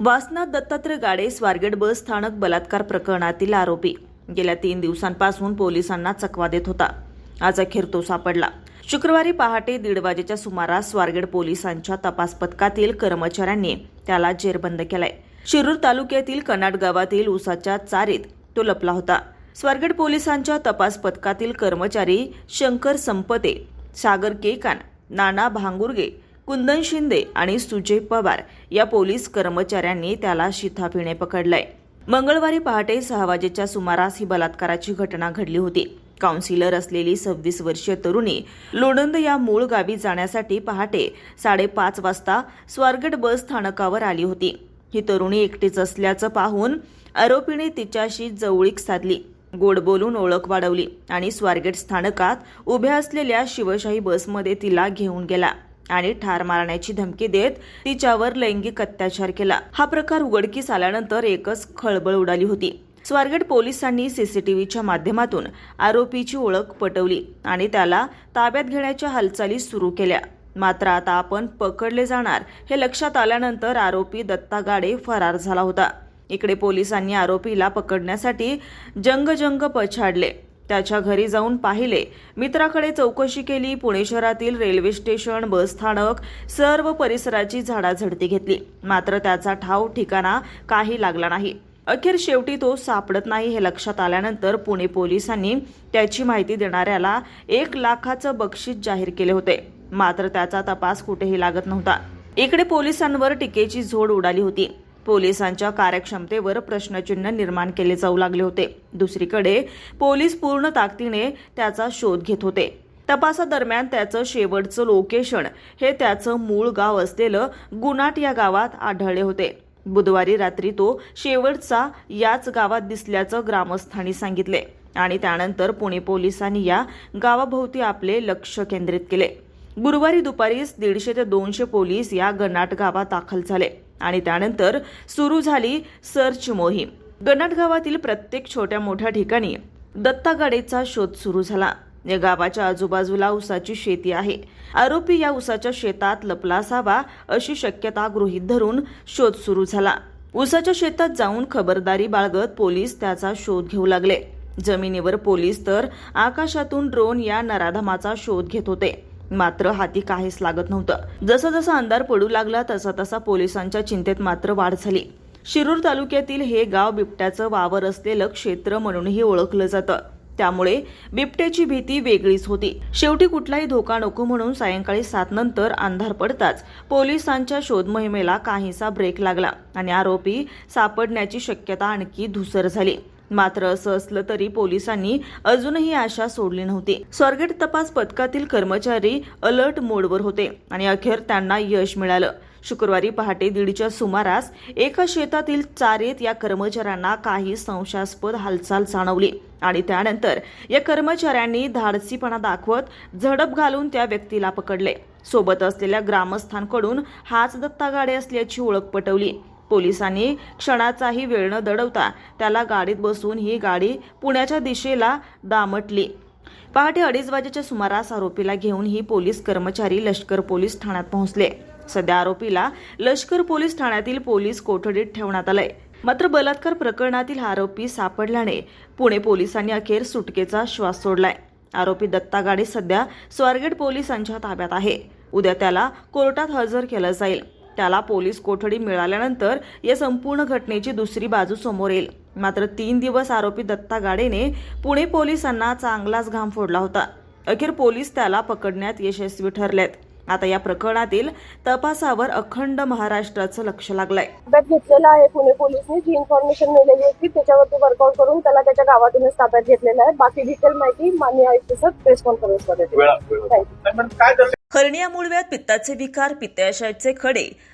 वासनाथ दत्तात्रय गाडे स्वारगेट बस स्थानक बलात्कार प्रकरणातील आरोपी. गेल्या तीन दिवसांपासून पोलिसांना चकवा देत होता. आज अखेर तो सापडला. शुक्रवारी पहाटे दीड वाजेच्या सुमारास स्वारगेट पोलिसांच्या तपास पथकातील कर्मचाऱ्यांनी त्याला जेरबंद केलाय. शिरूर तालुक्यातील कनाट गावातील उसाच्या चारीत तो लपला होता. स्वारगेट पोलिसांच्या तपास पथकातील कर्मचारी शंकर संपते सागर केकान नाना भांगुर्गे कुंदन शिंदे आणि सुजय पवार या पोलीस कर्मचाऱ्यांनी त्याला शिथाफिणे पकडलंय. मंगळवारी पहाटे सहा वाजेच्या सुमारास ही बलात्काराची घटना घडली होती. काउन्सिलर असलेली सव्वीस वर्षीय तरुणी लोणंद या मूळ गावी जाण्यासाठी पहाटे साडेपाच वाजता स्वारगेट बस स्थानकावर आली होती. ही तरुणी एकटीच असल्याचं पाहून आरोपीने तिच्याशी जवळीक साधली गोड बोलून ओळख वाढवली आणि स्वारगेट स्थानकात उभ्या असलेल्या शिवशाही बसमध्ये तिला घेऊन गेला. आणि ठार मारण्याची धमकी देत तिच्यावर लैंगिक अत्याचार केला. हा प्रकार उघडकीस आल्यानंतर एकच खळबळ उडाली होती. स्वारगेट पोलिसांनी सीसीटीव्हीच्या माध्यमातून आरोपीची ओळख पटवली आणि त्याला ताब्यात घेण्याच्या हालचाली सुरू केल्या. मात्र आता आपण पकडले जाणार हे लक्षात आल्यानंतर आरोपी दत्ता गाडे फरार झाला होता. इकडे पोलिसांनी आरोपीला पकडण्यासाठी जंगजंग पछाडले. त्याच्या घरी जाऊन पाहिले. मित्राकडे चौकशी केली पुणे शहरातील रेल्वे स्टेशन बस स्थानक सर्व परिसराची झाडाझडती घेतली. मात्र त्याचा ठाव ठिकाणा काही लागला नाही. अखेर शेवटी तो सापडत नाही हे लक्षात आल्यानंतर पुणे पोलिसांनी त्याची माहिती देणाऱ्याला एक लाखाचं बक्षीस जाहीर केले होते. मात्र त्याचा तपास कुठेही लागत नव्हता. इकडे पोलिसांवर टीकेची झोड उडाली होती. पोलिसांच्या कार्यक्षमतेवर प्रश्नचिन्ह निर्माण केले जाऊ लागले होते. दुसरीकडे पोलीस पूर्ण ताकदीने त्याचा शोध घेत होते. तपासादरम्यान त्याचं शेवटचं लोकेशन हे त्याचं मूळ गाव असलेलं गुनाट या गावात आढळले होते. बुधवारी रात्री तो शेवटचा याच गावात दिसल्याचं ग्रामस्थांनी सांगितले आणि त्यानंतर पुणे पोलिसांनी या गावाभोवती आपले लक्ष केंद्रित केले. गुरुवारी दुपारीच दीडशे ते दोनशे पोलीस या गनाट गावात दाखल झाले आणि त्यानंतर सुरू झाली सर्च मोहीम. गनाट गावातील प्रत्येक छोट्या मोठ्या ठिकाणी दत्तागाडेचा शोध सुरू झाला. या गावाच्या आजूबाजूला उसाची शेती आहे. आरोपी या उसाच्या शेतात लपला असावा अशी शक्यता गृहीत धरून शोध सुरू झाला. उसाच्या शेतात जाऊन खबरदारी बाळगत पोलीस त्याचा शोध घेऊ लागले. जमिनीवर पोलीस तर आकाशातून ड्रोन या नराधमाचा शोध घेत होते. मात्र हाती काहीच लागत नव्हतं. जसं जसं अंधार पडू लागला तसा तसा पोलिसांच्या चिंतेत मात्र वाढ झाली. शिरूर तालुक्यातील हे गाव बिबट्याचं वावर असलेलं क्षेत्र म्हणूनही ओळखलं जातं. त्यामुळे बिबट्याची भीती वेगळीच होती. शेवटी कुठलाही धोका नको म्हणून सायंकाळी सात नंतर अंधार पडताच पोलिसांच्या शोध मोहिमेला काहीसा ब्रेक लागला आणि आरोपी सापडण्याची शक्यता आणखी धुसर झाली. मात्र असं असलं तरी पोलिसांनी अजूनही आशा सोडली नव्हती. स्वारगेट तपास पथकातील कर्मचारी अलर्ट मोडवर होते आणि अखेर त्यांना यश मिळालं. शुक्रवारी पहाटे दीडच्या सुमारास एका शेतातील चारेत या कर्मचाऱ्यांना काही संशयास्पद हालचाल जाणवली आणि त्यानंतर या कर्मचाऱ्यांनी धाडसीपणा दाखवत झडप घालून त्या व्यक्तीला पकडले. सोबत असलेल्या ग्रामस्थांकडून हाच दत्ता गाडे असल्याची ओळख पटवली. पोलिसांनी क्षणाचाही वेळ न दडवता त्याला गाडीत बसून ही गाडी पुण्याच्या दिशेला दामटली. पहाटे अडीच वाजेच्या सुमारास आरोपीला घेऊन ही पोलीस कर्मचारी लष्कर पोलीस ठाण्यात पोहोचले. सध्या आरोपीला लष्कर पोलीस ठाण्यातील पोलीस कोठडीत ठेवण्यात आलंय. मात्र बलात्कार प्रकरणातील आरोपी सापडल्याने पुणे पोलिसांनी अखेर सुटकेचा श्वास सोडलाय. आरोपी दत्ता गाडी सध्या स्वारगेट पोलिसांच्या ताब्यात आहे. उद्या त्याला कोर्टात हजर केलं जाईल. त्याला पोलीस कोठडी मिळाल्यानंतर या संपूर्ण घटनेची दुसरी बाजू समोर येईल. मात्र तीन दिवस आरोपी दत्ता गाडेने पुणे पोलिसांना चांगलाच घाम फोडला होता. अखेर पोलीस त्याला पकडण्यात यशस्वी ठरलेत. आता या प्रकरणातील तपासावर अखंड महाराष्ट्राचं लक्ष लागलंय. ताब्यात घेतलेला आहे पुणे पोलिसने जी इन्फॉर्मेशन मिळालेली होती त्याच्यावरती वर्कआउट करून त्याला त्याच्या गावातूनच ताब्यात घेतलेला आहे. बाकी डिटेल माहिती मान्य आयुक्त सर प्रेस काय करते हर्निया मूळव्याध पित्ताचे विकार पित्ताशयाचे खडे